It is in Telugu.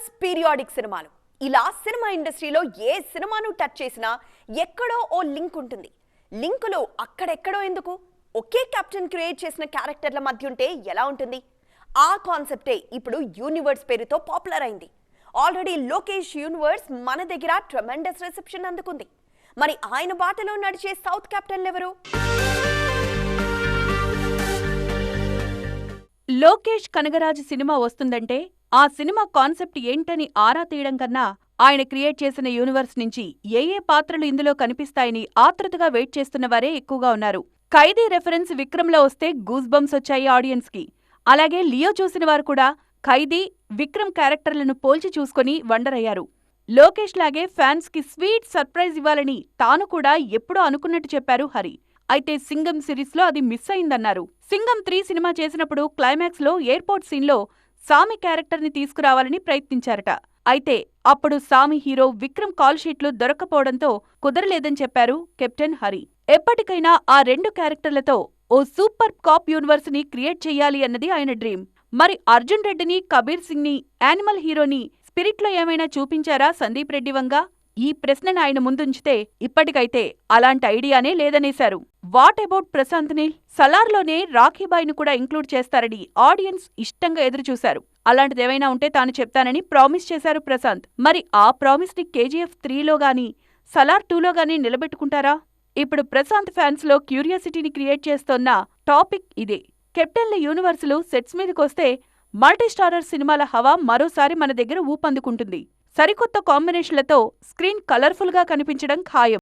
సీక్వెల్స్ పీరియాడిక్ సినిమాలు. ఇలా సినిమా ఇండస్ట్రీలో ఏ సినిమాను టచ్ చేసినా ఎక్కడో ఓ లింక్ ఉంటుంది. లింకులు అక్కడెక్కడో ఎందుకు? ఒకే కెప్టెన్ క్రియేట్ చేసిన క్యారెక్టర్ల మధ్య ఉంటే ఎలా ఉంటుంది? ఆ కాన్సెప్టే ఇప్పుడు యూనివర్స్ పేరుతో పాపులర్ అయింది. ఆల్రెడీ లోకేష్ యూనివర్స్ మన దగ్గర ట్రమెండస్ రిసెప్షన్ అందుకుంది. మరి ఆయన బాటలో నడిచే సౌత్ కెప్టెన్లు ఎవరు? లోకేష్ కనగరాజు సినిమా వస్తుందంటే ఆ సినిమా కాన్సెప్ట్ ఏంటని ఆరా తీయడం కన్నా ఆయన క్రియేట్ చేసిన యూనివర్స్ నుంచి ఏ ఏ పాత్రలు ఇందులో కనిపిస్తాయని ఆతృతగా వెయిట్ చేస్తున్న వారే ఎక్కువగా ఉన్నారు. ఖైదీ రెఫరెన్స్ విక్రమ్లో వస్తే గూస్ బంప్స్ వచ్చాయి ఆడియన్స్కి. అలాగే లియో చూసిన వారు కూడా ఖైదీ విక్రమ్ క్యారెక్టర్లను పోల్చి చూసుకొని వండర్ అయ్యారు. లోకేష్ లాగే ఫ్యాన్స్కి స్వీట్ సర్ప్రైజ్ ఇవ్వాలని తాను కూడా ఎప్పుడో అనుకున్నట్టు చెప్పారు హరి. అయితే సింగం సిరీస్లో అది మిస్ అయిందన్నారు. సింగం త్రీ సినిమా చేసినప్పుడు క్లైమాక్స్లో ఎయిర్పోర్ట్ సీన్లో సామి క్యారెక్టర్ని తీసుకురావాలని ప్రయత్నించారట. అయితే అప్పుడు సామి హీరో విక్రమ్ కాల్ షీట్లు దొరక్కపోవడంతో కుదరలేదని చెప్పారు కెప్టెన్ హరి. ఎప్పటికైనా ఆ రెండు క్యారెక్టర్లతో ఓ సూపర్ కాప్ యూనివర్స్ని క్రియేట్ చెయ్యాలి అన్నది ఆయన డ్రీమ్. మరి అర్జున్ రెడ్డిని కబీర్ సింగ్ని యానిమల్ హీరోని స్పిరిట్లో ఏమైనా చూపించారా సందీప్ రెడ్డి వంగ? ఈ ప్రశ్నను ఆయన ముందుంచితే ఇప్పటికైతే అలాంటి ఐడియానే లేదనేశారు. What about Prashanth Neel? సలార్లోనే రాఖీబాయిని కూడా ఇంక్లూడ్ చేస్తారని ఆడియన్స్ ఇష్టంగా ఎదురుచూశారు. అలాంటిదేమైనా ఉంటే తాను చెప్తానని ప్రామిస్ చేశారు ప్రశాంత్. మరి ఆ ప్రామిస్ని కేజీఎఫ్ త్రీలో గాని సలార్ టూలో గాని నిలబెట్టుకుంటారా? ఇప్పుడు ప్రశాంత్ ఫ్యాన్స్లో క్యూరియాసిటీని క్రియేట్ చేస్తోన్న టాపిక్ ఇదే. కెప్టెన్ల యూనివర్సులు సెట్స్ మీదకొస్తే మల్టీస్టారర్ సినిమాల హవా మరోసారి మన దగ్గర ఊపందుకుంటుంది. సరికొత్త కాంబినేషన్లతో స్క్రీన్ కలర్ఫుల్గా కనిపించడం ఖాయం.